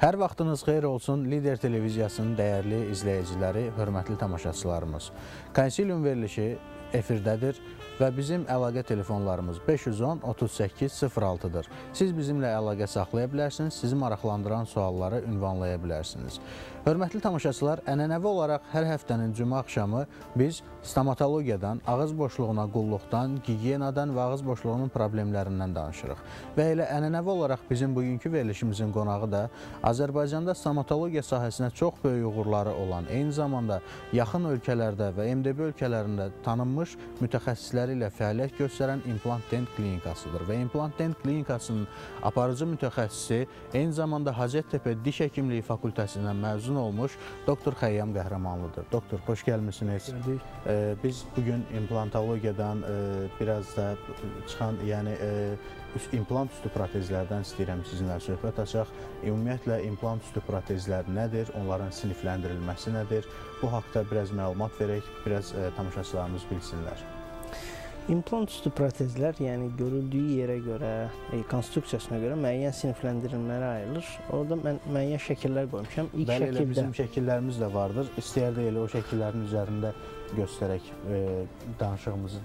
Hər vaxtınız xeyir olsun Lider televiziyasının dəyərli izləyiciləri, hörmətli tamaşaçılarımız. Konsilium verilişi efirdədir və bizim əlaqə telefonlarımız 510 38 06-dır. Siz bizimlə əlaqə saxlaya bilərsiniz, sizi maraqlandıran sualları ünvanlaya bilərsiniz. Hörmətli tamaşaçılar, ənənəvi olaraq hər həftənin cümə axşamı biz stomatologiyadan, ağız boşluğuna qulluqdan, gigiyenadan və ağız boşluğunun problemlərindən danışırıq. Və elə ənənəvi olaraq bizim bugünkü verilişimizin qonağı da Azərbaycanda stomatologiya sahəsinə çox böyük uğurları olan, eyni zamanda yaxın ölkələrdə və MDB ölkələrində tanınmış mütəxəssisləri ilə fəaliyyət göstərən İmplant Dent Klinikasıdır. Və İmplant Dent Klinikasının aparıcı mütəxəssisi, eyni zamanda Hacəttepe Diş Həkimliyi Fakültəsindən məzun olmuş doktor Xəyyam Qəhrəmanlıdır. Doktor, xoş gəlmisiniz. Gördük. Ee, Biz bugün implantologiyadan e, biraz da çıxan, yəni e, implant üstü protezlərdən istəyirəm sizinlə söhbət açaq. Ümumiyyətlə implant üstü protezlər nədir? Onların sinifləndirilməsi nədir? Bu haqqda biraz məlumat verək, biraz e, tamaşaçılarımız bilsinlər. İmplant üstü protezlər, yəni görüldüyü yerə görə, e, konstruksiyasına görə müəyyən sinifləndirilmələrə ayrılır. Orada mən müəyyən şəkillər qoymuşam. İlk Bəli, şəkildə bizim şəkillərimiz də vardır. İstəyərdə elə o şəkillərin üzərində göstərək e, danışığımızı.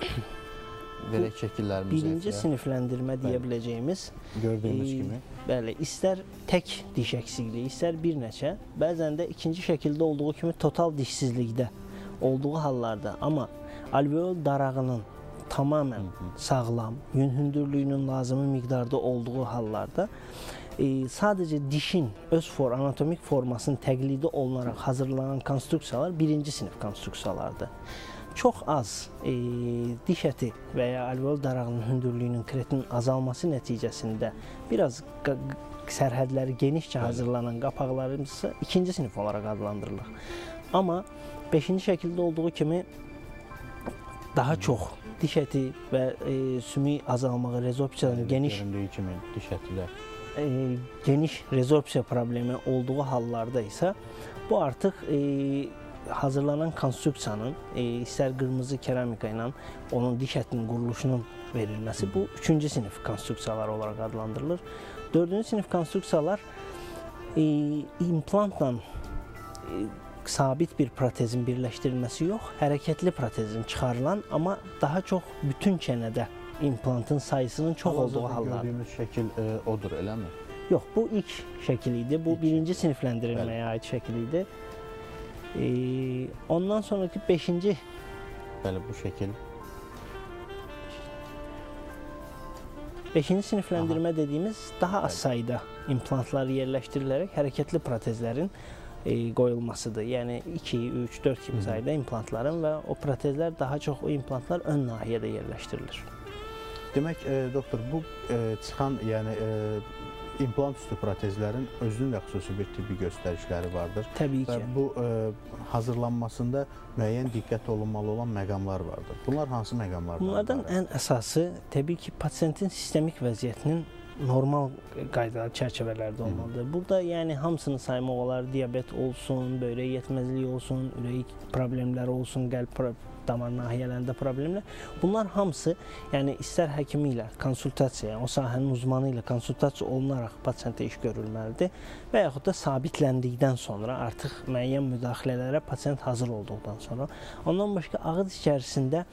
Verək şəkillərimizi. birinci ətrafə. sinifləndirmə deyə Bəli. biləcəyimiz gördüyümüz e, kimi. Bəli, istər tək diş əksikliyi, istər bir neçə, bəzən də ikinci şəkildə olduğu kimi total dişsizlikdə olduğu hallarda, amma alveol darağının tamamilə sağlam, yün hündürlüyünün lazımi miqdarda olduğu hallarda e, sadəcə dişin öz for anatomik formasının təqlidi olunaraq hazırlanan konstruksiyalar birinci sinif konstruksiyalardır. Çox az e, diş əti və ya alveol darağının hündürlüyünün kretinin azalması nəticəsində biraz sərhədləri genişcə hazırlanan qapaqlarımız isə ikinci sinif olaraq adlandırılır. Amma 5-ci şəkildə olduğu kimi daha çox diş əti və e, sümük azalmağı, rezorpsiyanın geniş göründüyü kimi diş ətilər. e, geniş rezorpsiya problemi olduğu hallarda isə bu artıq e, hazırlanan konstruksiyanın e, istər qırmızı keramika ilə onun diş ətinin quruluşunun verilməsi bu üçüncü sinif konstruksiyalar olaraq adlandırılır. Dördüncü sinif konstruksiyalar e, implantla e, sabit bir protezin birləşdirilməsi yox, hərəkətli protezin çıxarılan, amma daha çox bütün çənədə implantın sayısının çox olduğu Hal-hazırda hallar. Gördüyümüz şəkil e, odur, eləmi? Yox, bu ilk şəkil idi. Bu İlk. birinci sinifləndirilməyə aid şəkil idi. Ee, ondan sonraki 5-ci Bəli, bu şəkil 5-ci sinifləndirmə dediyimiz daha az Bəli. sayda implantlar yerləşdirilərək hərəkətli protezlərin e, qoyulmasıdır. Yəni 2, 3, 4 kimi sayda implantların və o protezlər daha çox o implantlar ön nahiyədə yerləşdirilir. Demək, e, doktor, bu e, çıxan, yəni e, implant üstü protezlərin özünün də xüsusi bir tibbi göstərişləri vardır. Təbii Və ki. bu e, hazırlanmasında müəyyən diqqət olunmalı olan məqamlar vardır. Bunlar hansı məqamlardır? Bunlardan ən əsası təbii ki, pasientin sistemik vəziyyətinin normal qaydalar çərçivələrdə olmalıdır. Burada yəni hamısını saymaq olar. Diabet olsun, böyrək yetməzliyi olsun, ürək problemləri olsun, qəlb damar nahiyələrində problemlər. Bunlar hamısı yəni istər həkimi ilə konsultasiya, yəni o sahənin uzmanı ilə konsultasiya olunaraq pasientə iş görülməlidir və yaxud da sabitləndikdən sonra artıq müəyyən müdaxilələrə pasient hazır olduqdan sonra. Ondan başqa ağız içərisində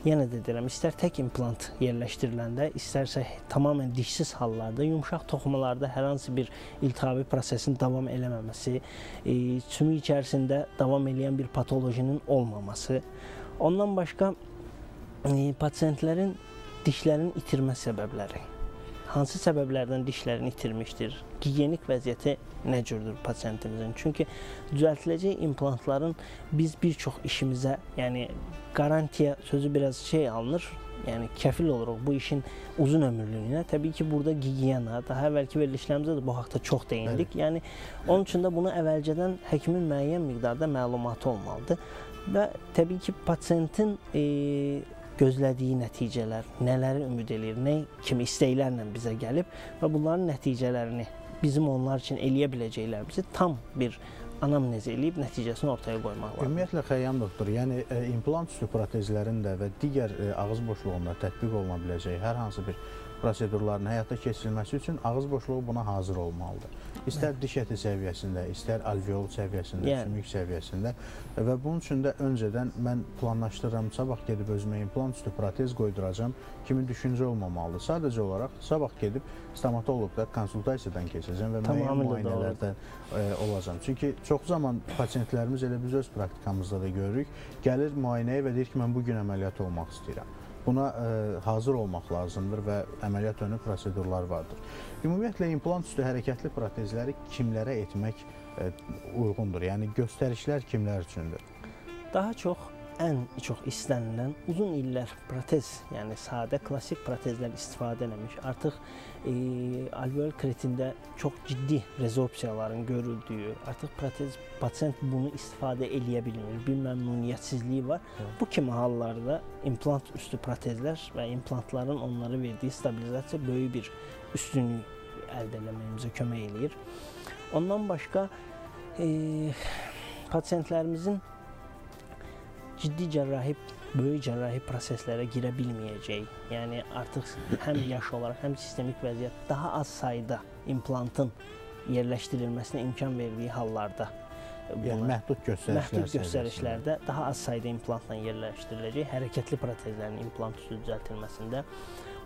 Yenə də deyirəm, istər tək implant yerləşdiriləndə, istərsə tamamilə dişsiz hallarda, yumşaq toxumalarda hər hansı bir iltihabi prosesin davam eləməməsi, e, sümük içərisində davam edən bir patolojinin olmaması, ondan başqa e, pasientlərin dişlərin itirmə səbəbləri. Hansı səbəblərdən dişlərini itirmişdir? Gigiyenik vəziyyəti nə cürdür pasientimizin? Çünki düzəltiləcək implantların biz bir çox işimizə, yəni qarantiya sözü biraz şey alınır. Yəni kəfil oluruq bu işin uzun ömürlülüyünə. Təbii ki, burada gigiyena, daha əvvəlki verilişlərimizdə də bu haqqda çox değindik. Yəni onun üçün də bunu əvvəlcədən həkimin müəyyən miqdarda məlumatı olmalıdır və təbii ki, pasientin e, gözlədiyi nəticələr, nələri ümid eləyir, nə kimi istəklərlə bizə gəlib və bunların nəticələrini bizim onlar üçün eləyə biləcəklərimizi tam bir anamnez eləyib nəticəsini ortaya qoymaq lazımdır. Ümumiyyətlə Xəyyam doktor, yəni e, implant üstü protezlərin də və digər e, ağız boşluğunda tətbiq oluna biləcəyi hər hansı bir prosedurlarının həyata keçirilməsi üçün ağız boşluğu buna hazır olmalıdır. İstər diş əti səviyyəsində, istər alveol səviyyəsində, Yəni. sümük səviyyəsində və bunun üçün də öncədən mən planlaşdırıram, sabah gedib özümə implant üstü protez qoyduracam kimi düşüncə olmamalıdır. Sadəcə olaraq sabah gedib stomatoloqda konsultasiyadan keçəcəm və müəyyən Tamamilə müayinələrdən e, olacam. Çünki çox zaman pasientlərimiz elə biz öz praktikamızda da görürük, gəlir müayinəyə və deyir ki, mən bu gün əməliyyat olmaq istəyirəm. Buna e, hazır olmaq lazımdır və əməliyyat önü prosedurlar vardır. Ümumiyyətlə implant üstü hərəkətli protezləri kimlərə etmək e, uyğundur? Yəni göstərişlər kimlər üçündür? Daha çox ən çox istənilən uzun illər protez, yəni sadə klassik protezlər istifadə eləmiş. Artıq e, alveol kretində çox ciddi rezorpsiyaların görüldüyü, artıq protez pasient bunu istifadə eləyə bilmir. Bir məmnuniyyətsizliyi var. Evet. Bu kimi hallarda implant üstü protezlər və implantların onlara verdiyi stabilizasiya böyük bir üstünlük əldə etməyimizə kömək eləyir. Ondan başqa e, pasientlərimizin ciddi cərrahi, böyük cərrahi proseslərə girə bilməyəcəyi, yəni artıq həm yaş olaraq, həm sistemik vəziyyət daha az sayda implantın yerləşdirilməsinə imkan verdiyi hallarda Yəni məhdud göstərişlər. məhdud göstərişlərdə daha az sayda implantla yerləşdiriləcək hərəkətli protezlərin implant üstü düzəltilməsində.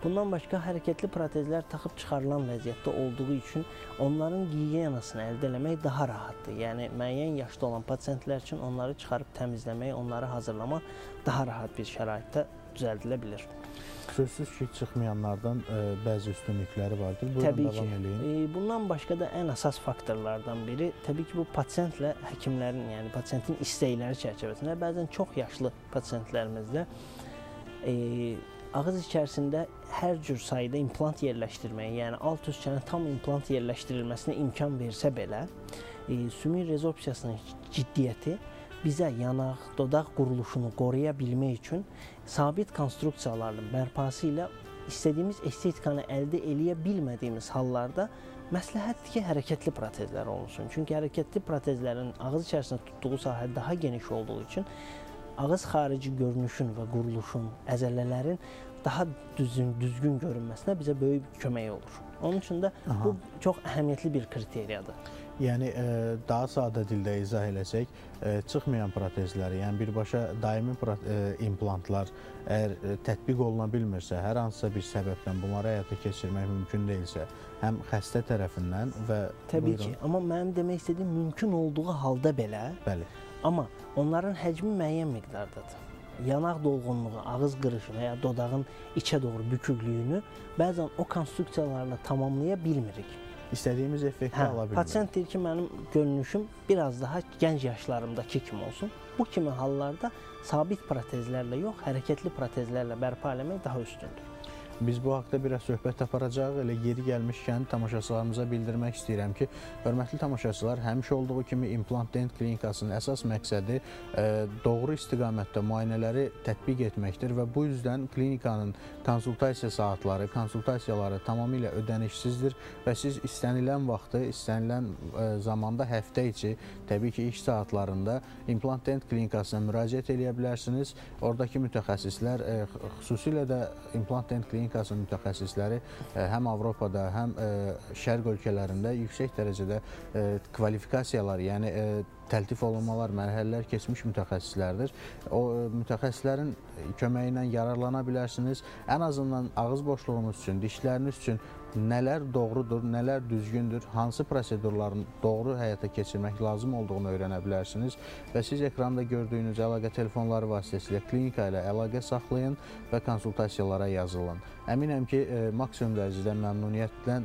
Bundan başqa hərəkətli protezlər taxıb çıxarılan vəziyyətdə olduğu üçün onların gigiyenasını əldə etmək daha rahatdır. Yəni müəyyən yaşda olan pasientlər üçün onları çıxarıb təmizləmək, onları hazırlamaq daha rahat bir şəraitdə düzəldilə bilər. Sözsüz ki, çıxmayanlardan ə, bəzi üstünlükləri vardır. Buyurun Təbii ki. eləyin. E, bundan başqa da ən əsas faktorlardan biri təbii ki, bu pasientlə həkimlərin, yəni pasientin istəkləri çərçivəsində bəzən çox yaşlı pasientlərimizdə e, ağız içərisində hər cür sayda implant yerləşdirməyə, yəni alt üst çənə tam implant yerləşdirilməsinə imkan versə belə, e, sümük rezorpsiyasının ciddiyyəti bizə yanaq, dodaq quruluşunu qoruya bilmək üçün sabit konstruksiyaların bərpası ilə istədiyimiz estetikanı əldə eləyə bilmədiyimiz hallarda məsləhətdir ki, hərəkətli protezlər olunsun. Çünki hərəkətli protezlərin ağız içərisində tutduğu sahə daha geniş olduğu üçün ağız xarici görünüşün və quruluşun, əzələlərin daha düzgün, düzgün görünməsinə bizə böyük kömək olur. Onun üçün də Aha. bu çox əhəmiyyətli bir kriteriyadır. Yəni ə, daha sadə dildə izah eləsək, ə, çıxmayan protezləri, yəni birbaşa daimi ə, implantlar əgər ə, tətbiq oluna bilmirsə, hər hansısa bir səbəbdən bunları həyata keçirmək mümkün deyilsə, həm xəstə tərəfindən və Təbii Buyurun. ki, amma mənim demək istədiyim mümkün olduğu halda belə bəli. Amma onların həcmi müəyyən miqdardadır. Yanaq dolğunluğu, ağız qırışı və ya dodağın içə doğru büküklüyünü bəzən o konstruksiyalarla tamamlaya bilmirik. İstədiyimiz effekti Hə, ala bilmirik. pasient deyir ki, mənim görünüşüm biraz daha gənc yaşlarımdakı kimi olsun. Bu kimi hallarda sabit protezlərlə yox, hərəkətli protezlərlə bərpa etmək daha üstündür. Biz bu haqqda biraz söhbət aparacağıq. Elə yeri gəlmişkən tamaşaçılarımıza bildirmək istəyirəm ki, hörmətli tamaşaçılar, həmişə olduğu kimi İmplant Dent Klinikasının əsas məqsədi ə, doğru istiqamətdə müayinələri tətbiq etməkdir və bu üzdən klinikanın konsultasiya saatları, konsultasiyaları tamamilə ödənişsizdir və siz istənilən vaxtı, istənilən ə, zamanda həftə içi, təbii ki, iş saatlarında İmplant Dent Klinikasına müraciət edə bilərsiniz. Oradakı mütəxəssislər, ə, xüsusilə də İmplant Dent Klinikasının mütəxəssisləri ə, həm Avropada, həm ə, Şərq ölkələrində yüksək dərəcədə ə, kvalifikasiyalar, yəni təltif olunmalar, mərhələlər keçmiş mütəxəssislərdir. O mütəxəssislərin köməyi ilə yararlana bilərsiniz. Ən azından ağız boşluğunuz üçün, dişləriniz üçün nələr doğrudur, nələr düzgündür, hansı prosedurların doğru həyata keçirmək lazım olduğunu öyrənə bilərsiniz və siz ekranda gördüyünüz əlaqə telefonları vasitəsilə klinika ilə əlaqə saxlayın və konsultasiyalara yazılın. Əminəm ki, e, maksimum dərəcədə məmnuniyyətlə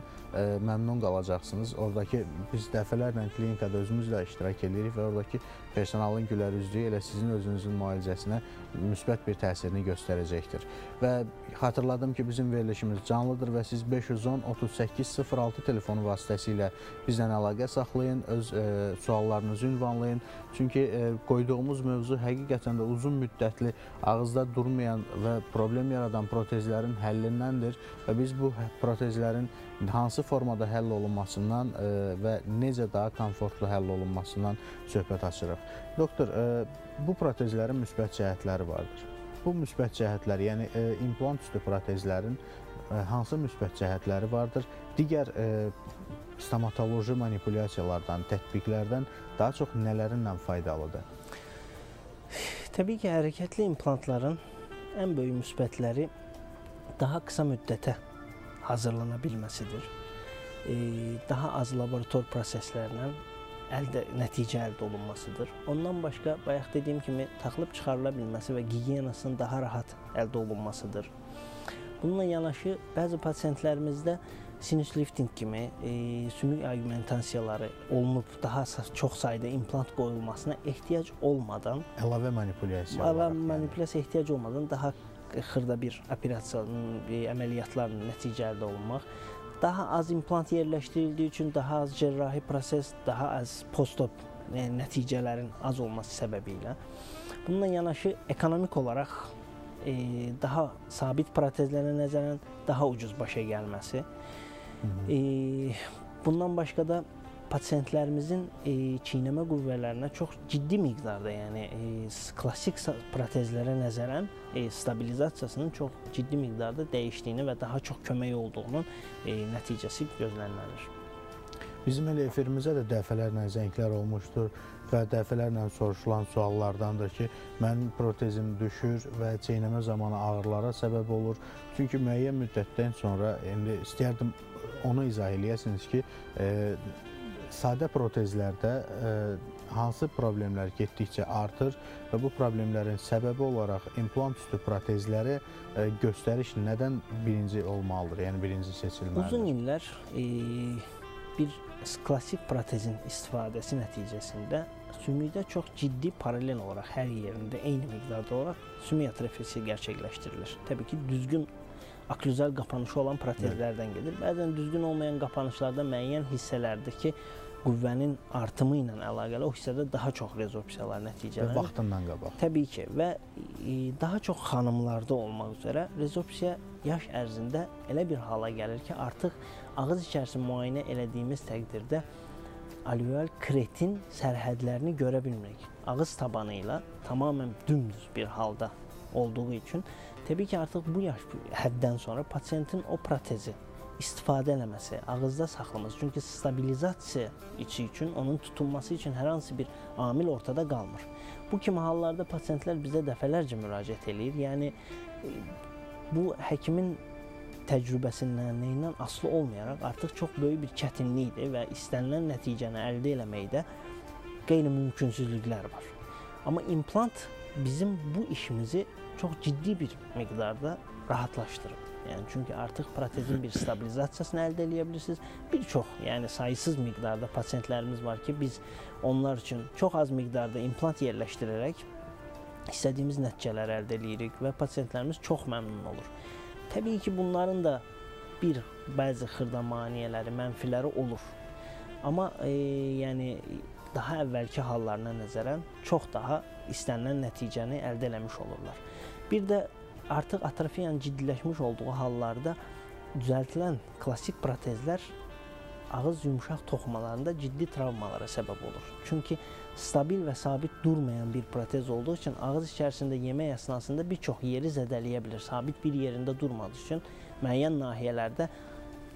məmnun qalacaqsınız. Oradakı biz dəfələrlə klinikada özümüz də iştirak edirik və oradakı personalın gülərüzlüyü elə sizin özünüzün müalicəsinə müsbət bir təsirini göstərəcəkdir. Və xatırladım ki, bizim verilişimiz canlıdır və siz 510 38 06 telefonu vasitəsilə bizlə əlaqə saxlayın, öz e, suallarınızı ünvanlayın. Çünki e, qoyduğumuz mövzu həqiqətən də uzun müddətli ağızda durmayan və problem yaradan protezlərin həllindəndir və biz bu protezlərin hansı formada həll olunmasından e, və necə daha komfortlu həll olunmasından söhbət açırıq. Doktor, e, bu protezlərin müsbət cəhətləri vardır. Bu müsbət cəhətlər, yəni e, implant üstü protezlərin hansı müsbət cəhətləri vardır? Digər stomatoloji manipulyasiyalardan, tətbiqlərdən daha çox nələrindən faydalıdır? Təbii ki, hərəkətli implantların ən böyük müsbətləri daha qısa müddətə hazırlana bilməsidir. Daha az laborator proseslərlə əldə nəticə əldə olunmasıdır. Ondan başqa bayaq dediyim kimi taxılıb çıxarıla bilməsi və gigiyenasının daha rahat əldə olunmasıdır. Bununla yanaşı bəzi pasientlərimizdə sinus lifting kimi e, sümük augmentasiyaları olunub daha çox sayda implant qoyulmasına ehtiyac olmadan əlavə manipulyasiya əlavə olaraq, manipulyasiya ehtiyac olmadan daha xırda bir operasiyanın, e, əməliyyatlarla nəticə əldə olunmaq daha az implant yerləşdirildiyi üçün daha az cərrahi proses, daha az postop e, nəticələrin az olması səbəbiylə bununla yanaşı ekonomik olaraq e, daha sabit protezlərə nəzərən daha ucuz başa gəlməsi. Hı -hı. E, bundan başqa da pasientlərimizin e, çiynəmə qüvvələrinə çox ciddi miqdarda, yəni e, klassik protezlərə nəzərən e, stabilizasiyasının çox ciddi miqdarda dəyişdiyini və daha çox kömək olduğunun e, nəticəsi gözlənilır. Bizim elə efirimizə də dəfələrlə zənglər olmuşdur və dəfələrlə soruşulan suallardandır ki, mənim protezim düşür və çeynəmə zamanı ağrılara səbəb olur. Çünki müəyyən müddətdən sonra indi istərdim onu izah eləyəsiniz ki, e, sadə protezlərdə e, hansı problemlər getdikcə artır və bu problemlərin səbəbi olaraq implant üstü protezləri e, göstəriş nədən birinci olmalıdır? Yəni birinci seçilməlidir. Uzun illər e, bir klassik protezin istifadəsi nəticəsində sümükdə çox ciddi paralel olaraq hər yerində eyni miqdarda olaraq sümük atrofiyası gerçəkləşdirilir. Təbii ki, düzgün oklüzal qapanışı olan protezlərdən gedir. Bəzən düzgün olmayan qapanışlarda müəyyən hissələrdəki qüvvənin artımı ilə əlaqəli o hissədə daha çox rezorbsiyalar nəticələnir. Vaxtından qabaq. Təbii ki, və e, daha çox xanımlarda olmaq üzrə rezorbsiya yaş ərzində elə bir hala gəlir ki, artıq ağız içərisini müayinə elədiyimiz təqdirdə alveolar kretin sərhədlərini görə bilmirik. Ağız tabanı ilə tamamilə dümdüz bir halda olduğu üçün təbii ki, artıq bu yaş həddən sonra pasientin o protezi istifadə eləməsi, ağızda saxlaması. Çünki stabilizasiya içi üçün, onun tutunması üçün hər hansı bir amil ortada qalmır. Bu kimi hallarda pasientlər bizə dəfələrcə müraciət eləyir. Yəni e, bu həkimin təcrübəsindən, nəyindən asılı olmayaraq artıq çox böyük bir çətinlikdir və istənilən nəticəni əldə etməkdə qeyri-mümkünsüzlüklər var. Amma implant bizim bu işimizi çox ciddi bir miqdarda rahatlaşdırıb. Yəni çünki artıq protezin bir stabilizasiyasını əldə edə bilirsiniz. Bir çox, yəni sayısız miqdarda pasientlərimiz var ki, biz onlar üçün çox az miqdarda implant yerləşdirərək istədiyimiz nəticələri əldə edirik və pasientlərimiz çox məmnun olur. Təbii ki, bunların da bir bəzi xırda maneələri, mənfiləri olur. Amma e, yəni daha əvvəlki hallarına nəzərən çox daha istənilən nəticəni əldə etmiş olurlar. Bir də artıq atrofiyanın ciddiləşmiş olduğu hallarda düzəltilən klassik protezlər ağız yumşaq toxumalarında ciddi travmalara səbəb olur. Çünki stabil və sabit durmayan bir protez olduğu üçün ağız içərisində yemək əsnasında bir çox yeri zədələyə bilər. Sabit bir yerində durmadığı üçün müəyyən nahiyələrdə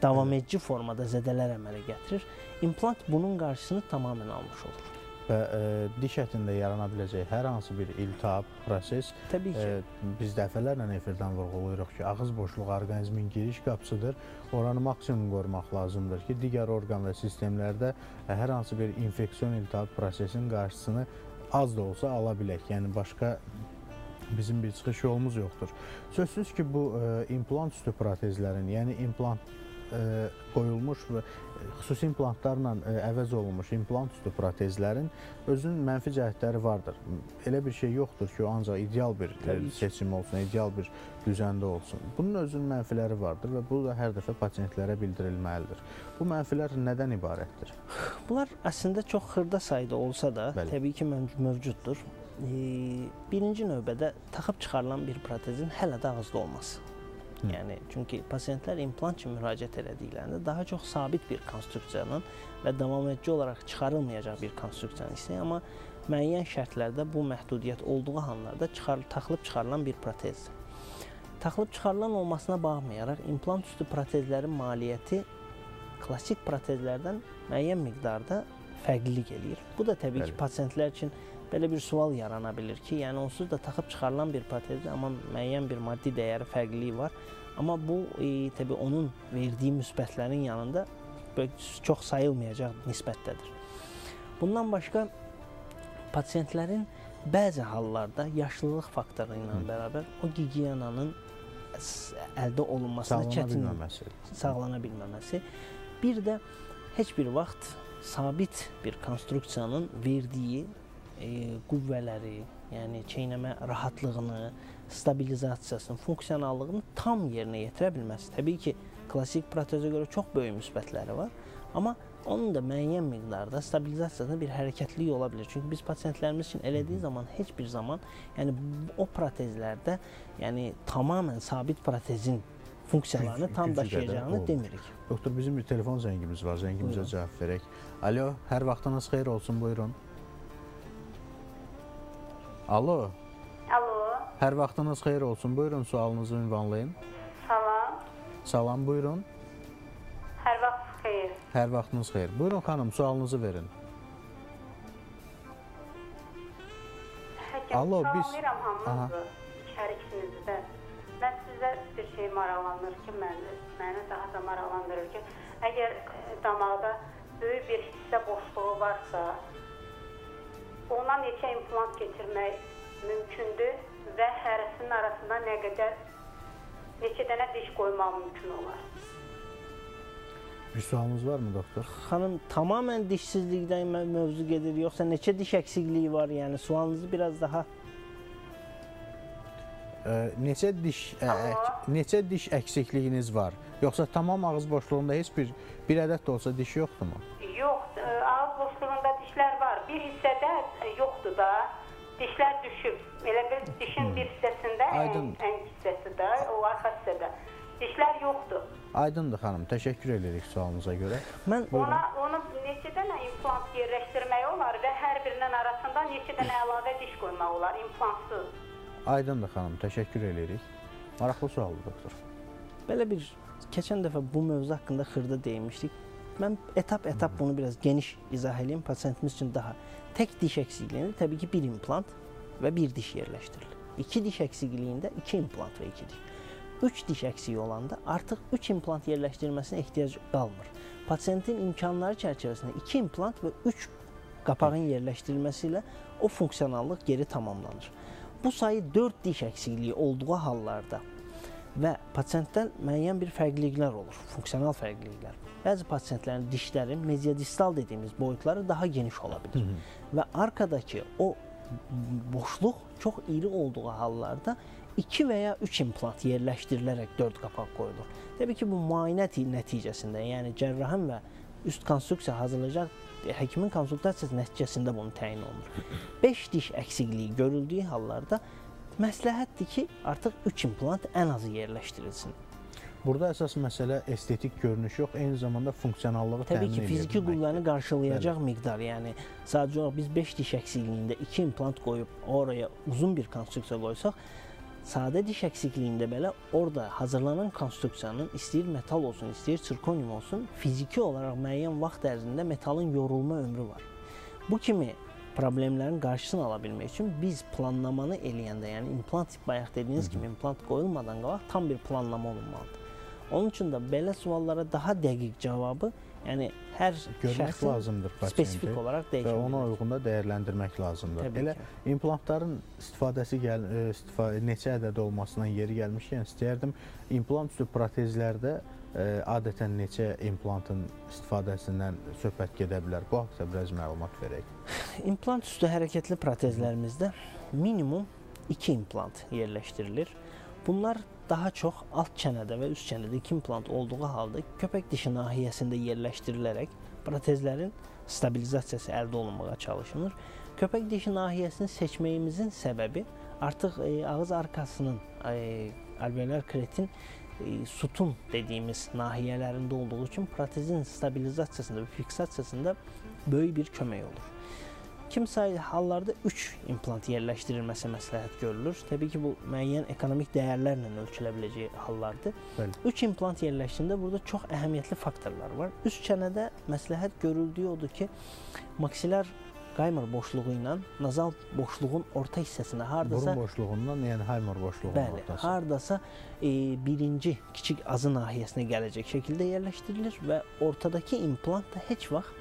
davam edici formada zədələr əmələ gətirir. İmplant bunun qarşısını tamamilə almış olur və e, diş ətində yarana biləcək hər hansı bir iltihab, proses Təbii ki. E, biz dəfələrlə efirdən vurğulayırıq ki, ağız boşluğu orqanizmin giriş qapısıdır. Oranı maksimum qorumaq lazımdır ki, digər orqan və sistemlərdə e, hər hansı bir infeksion iltihab prosesinin qarşısını az da olsa ala bilək. Yəni başqa bizim bir çıxış yolumuz yoxdur. Sözsüz ki, bu ə, implant üstü protezlərin, yəni implant qoyulmuş və xüsusi implantlarla ə, əvəz olunmuş implant üstü protezlərin özünün mənfi cəhətləri vardır. Elə bir şey yoxdur ki, o ancaq ideal bir seçim olsun, ideal bir düzəndə olsun. Bunun özünün mənfiləri vardır və bu da hər dəfə pasientlərə bildirilməlidir. Bu mənfilər nədən ibarətdir? Bunlar əslində çox xırda sayda olsa da, Bəli. təbii ki, mövcuddur. Birinci növbədə taxıb çıxarılan bir protezin hələ də ağızda olması. Hı. Yəni çünki pasientlər implant üçün müraciət etdiklərində daha çox sabit bir konstruksiyanın və davamedici olaraq çıxarılmayacaq bir konstruksiyanı istəyir, amma müəyyən şərtlərdə bu məhdudiyyət olduğu hallarda çıxar taxılıb çıxarılan bir protezdir. taxılıb çıxarılan olmasına baxmayaraq implant üstü protezlərin maliyyəti klassik protezlərdən müəyyən miqdarda fərqlilik eləyir. Bu da təbii Bəli. ki, pasientlər üçün belə bir sual yarana bilər ki, yəni onsuz da taxıb çıxarılan bir protezdir, amma müəyyən bir maddi dəyəri fərqliliyi var. Amma bu e, təbii onun verdiyi müsbətlərin yanında çox sayılmayacaq nisbətdədir. Bundan başqa pasientlərin bəzi hallarda yaşlılıq faktoru ilə bərabər o gigiyenanın əldə çətinlik bilməməsi. sağlana bilməməsi. Bir də heç bir vaxt sabit bir konstruksiyanın verdiyi e, qüvvələri, yəni çeynəmə rahatlığını, stabilizasiyasını, funksionallığını tam yerinə yetirə bilməsi. Təbii ki, klassik protezə görə çox böyük müsbətləri var, amma onun da müəyyən miqdarda stabilizasiyasında bir hərəkətlilik ola bilər. Çünki biz pasientlərimiz üçün elədiyi zaman heç bir zaman, yəni o protezlərdə, yəni tamamilə sabit protezin funksiyalarını Güc- tam daşıyacağını olmur. demirik. Doktor bizim bir telefon zəngimiz var. Zəngimizə cavab verək. Alo, hər vaxtınız xeyir olsun. Buyurun. Alo, Alo, hər vaxtınız xeyir olsun. Buyurun sualınızı ünvanlayın. salam. Salam, buyurun. Hər vaxt xeyir. Hər vaxtınız xeyir. Buyurun xanım, sualınızı verin. Həkim, Alo, biz- salamlayıram hamınızı, hər ikinizi də. Mən sizə bir şey maraqlanır ki, məni, məni daha da maraqlandırır ki, əgər e, damaqda böyük bir hissə boşluğu varsa, ona neçə implant keçirmək mümkündür və hərəsinin arasında nə qədər neçə dənə diş qoymaq mümkün olar? Bir sualınız varmı doktor? Xanım tamamilə dişsizlikdən mövzu gedir, yoxsa neçə diş əksikliyi var? Yəni sualınızı biraz daha Ə, neçə diş ə,ək, neçə diş əksikliyiniz var? Yoxsa tamam ağız boşluğunda heç bir bir ədəd də olsa diş yoxdurmu? Bir hissədə e, yoxdur da. Dişlər düşüb. Elə bir dişin bir hissəsində, ən, Aydın. ən hissəsində, o arxa hissədə. Dişlər yoxdur. Aydındır xanım. Təşəkkür edirik sualınıza görə. mən Ona onu neçə dənə implant yerləşdirmək olar və hər birinin arasında neçə dənə əlavə diş qoymaq olar implantsız? Aydındır xanım. Təşəkkür edirik. Maraqlı sualdır doktor. belə bir keçən dəfə bu mövzu haqqında xırda deymişdik. Mən etap-etap bunu biraz geniş izah edeyim pasientimiz üçün daha. Tək diş əksikliğində təbii ki, bir implant və bir diş yerləşdirilir. İki diş əksikliğində iki implant və iki diş. Üç diş əksiyi olanda artıq üç implant yerləşdirilməsinə ehtiyac qalmır. Pasientin imkanları çərçivəsində iki implant və üç qapağın yerləşdirilməsi ilə o funksionallıq geri tamamlanır. Bu sayı 4 diş əksikliyi olduğu hallarda və pasientdən müəyyən bir fərqliliklər olur, funksional fərqliliklər. Bəzi pasientlərin dişlərin mediadistal dediyimiz boyutları daha geniş ola bilər və arkadakı o boşluq çox iri olduğu hallarda 2 və ya 3 implant yerləşdirilərək 4 qapaq qoyulur. Təbii ki, bu müayinə ti- nəticəsində, yəni cərrahın və üst konstruksiya hazırlayacaq həkimin konsultasiyası nəticəsində bunu təyin olunur. 5 diş əksikliyi görüldüyü hallarda məsləhətdir ki, artıq 3 implant ən azı yerləşdirilsin. Burada əsas məsələ estetik görünüş yox, eyni zamanda funksionallığı Təbii təmin ki, edə fiziki bilməkdir. qüvvəni qarşılayacaq miqdar, yəni sadəcə olaraq biz 5 diş əksikliyində 2 implant qoyub oraya uzun bir konstruksiya qoysaq, sadə diş əksikliyində belə orada hazırlanan konstruksiyanın istəyir metal olsun, istəyir sirkonium olsun, fiziki olaraq müəyyən vaxt ərzində metalın yorulma ömrü var. Bu kimi problemlərin qarşısını ala bilmək üçün biz planlamanı eləyəndə, yəni implant bayaq dediyiniz kimi implant qoyulmadan qabaq tam bir planlama olunmalıdır. Onun üçün də belə suallara daha dəqiq cavabı, yəni hər görmək lazımdır spesifik pasienti olaraq və dəyişə ona uyğun da dəyərləndirmək lazımdır. Təbii Elə ki. implantların istifadəsi gəl e, istifadə neçə ədəd olmasından yeri gəlmişkən istəyərdim implant üstü protezlərdə adətən neçə implantın istifadəsindən söhbət gedə bilər? Bu haqqda biraz məlumat verək. İmplant üstü hərəkətli protezlərimizdə minimum 2 implant yerləşdirilir. Bunlar daha çox alt çənədə və üst çənədə 2 implant olduğu halda köpək dişi nahiyəsində yerləşdirilərək protezlərin stabilizasiyası əldə olunmağa çalışılır. Köpək dişi nahiyəsini seçməyimizin səbəbi artıq e, ağız arkasının e, alveolar kretin sütun dediyimiz nahiyələrində olduğu üçün protezin stabilizasiyasında və fiksasiyasında böyük bir kömək olur. Kimsə hallarda 3 implant yerləşdirilməsi məsləhət görülür. Təbii ki, bu müəyyən ekonomik dəyərlərlə ölçülə biləcək hallardır. Bəli. 3 implant yerləşdiyində burada çox əhəmiyyətli faktorlar var. Üst çənədə məsləhət görüldüyü odur ki, maksilar qaymır boşluğu ilə nazal boşluğun orta hissəsinə hardasa Burun boşluğundan, yəni Haymor boşluğunun Bəli, ortası. hardasa e, birinci kiçik azı nahiyəsinə gələcək şəkildə yerləşdirilir və ortadakı implant da heç vaxt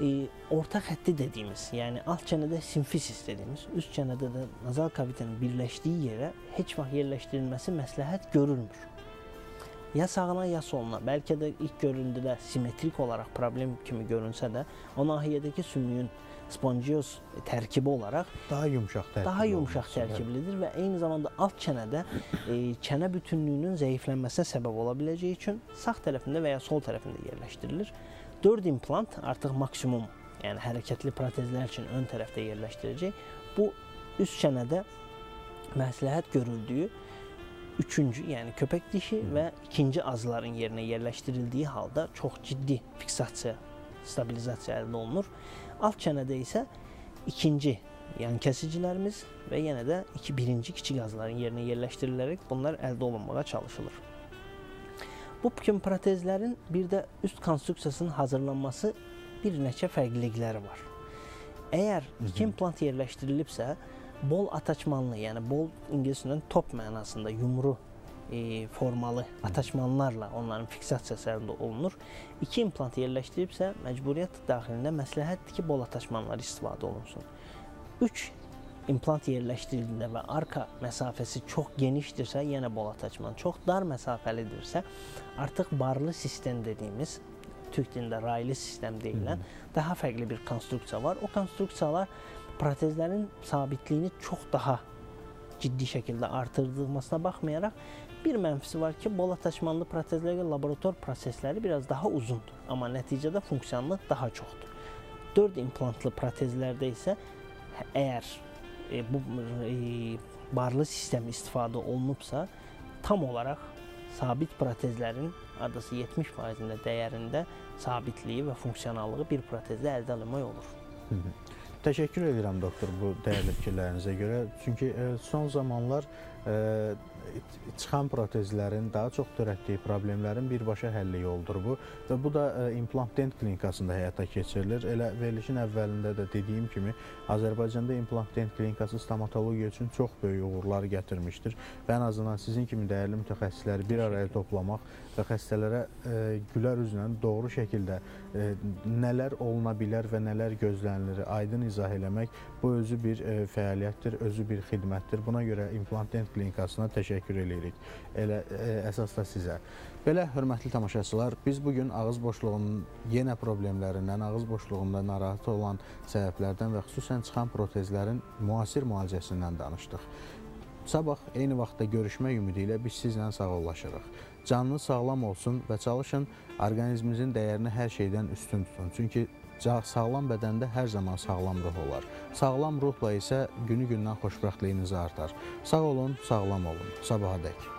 e, orta xətti dediyimiz, yəni alt çənədə simfisis dediyimiz, üst çənədə də nazal kavitenin birləşdiyi yerə heç vaxt yerləşdirilməsi məsləhət görülmür. Ya sağına, ya soluna. Bəlkə də ilk görüntüdə simmetrik olaraq problem kimi görünsə də, o nahiyədəki sümüyün spongios tərkibi olaraq Daha yumşaq tərkibli. daha yumşaq tərkiblidir və eyni zamanda alt çənədə e, çənə bütünlüyünün zəiflənməsinə səbəb ola biləcəyi üçün sağ tərəfində və ya sol tərəfində yerləşdirilir. 4 implant artıq maksimum, yəni hərəkətli protezlər üçün ön tərəfdə yerləşdiriləcək. Bu üst çənədə məsləhət görüldüyü üçüncü, yəni köpək dişi və ikinci azların yerinə yerləşdirildiyi halda çox ciddi fiksasiya, stabilizasiya əldə olunur. Alt çənədə isə ikinci yan kəsicilərimiz və yenə də iki birinci kiçik azların yerinə yerləşdirilərək bunlar əldə olunmağa çalışılır. Bu kimi protezlərin bir də üst konstruksiyasının hazırlanması bir neçə fərqlilikləri var. Əgər iki implant yerləşdirilibsə, bol ataçmanlı, yəni bol ingilis dilində top mənasında yumru e, formalı ataçmanlarla onların fiksasiyası əldə olunur. İki implant yerləşdiribsə, məcburiyyət daxilində məsləhətdir ki, bol ataçmanlar istifadə olunsun. 3 implant yerləşdirildiyində və arka məsafəsi çox genişdirsə, yenə bol ataçman, çox dar məsafəlidirsə, artıq barlı sistem dediyimiz türk dilində raylı sistem deyilən daha fərqli bir konstruksiya var. O konstruksiyalar protezlərin sabitliyini çox daha ciddi şəkildə artırdılmasına baxmayaraq bir mənfisi var ki, bol ataçmanlı protezlərə laborator prosesləri biraz daha uzundur, amma nəticədə funksiyanlıq daha çoxdur. 4 implantlı protezlərdə isə əgər e, bu e, barlı sistem istifadə olunubsa, tam olaraq sabit protezlərin adası 70%-də dəyərində sabitliyi və funksionallığı bir protezdə əldə etmək olur. Təşəkkür edirəm doktor bu dəyərli fikirlərinizə görə. Çünki e, son zamanlar çıxan protezlərin daha çox törətdiyi problemlərin birbaşa həlli yoludur bu və bu da implant dent klinikasında həyata keçirilir. Elə verilişin əvvəlində də dediyim kimi Azərbaycanda implant dent klinikası stomatologiya üçün çox böyük uğurlar gətirmişdir və ən azından sizin kimi dəyərli mütəxəssisləri bir araya toplamaq və xəstələrə gülər üzlə doğru şəkildə nələr oluna bilər və nələr gözlənilir aydın izah eləmək bu özü bir fəaliyyətdir, özü bir xidmətdir. Buna görə implant dent klinikasına təşəkkür edirik. Elə e, əsas da sizə. Belə hörmətli tamaşaçılar, biz bu gün ağız boşluğunun yenə problemlərindən, ağız boşluğunda narahat olan səbəblərdən və xüsusən çıxan protezlərin müasir müalicəsindən danışdıq. Sabah eyni vaxtda görüşmək ümidi ilə biz sizlə sağollaşırıq. Canınız sağlam olsun və çalışın orqanizminizin dəyərini hər şeydən üstün tutun. Çünki sağlam bədəndə hər zaman sağlam ruh olar. Sağlam ruhla isə günü-gündən xoşbəxtliyiniz artar. Sağ olun, sağlam olun. Sabaha dək.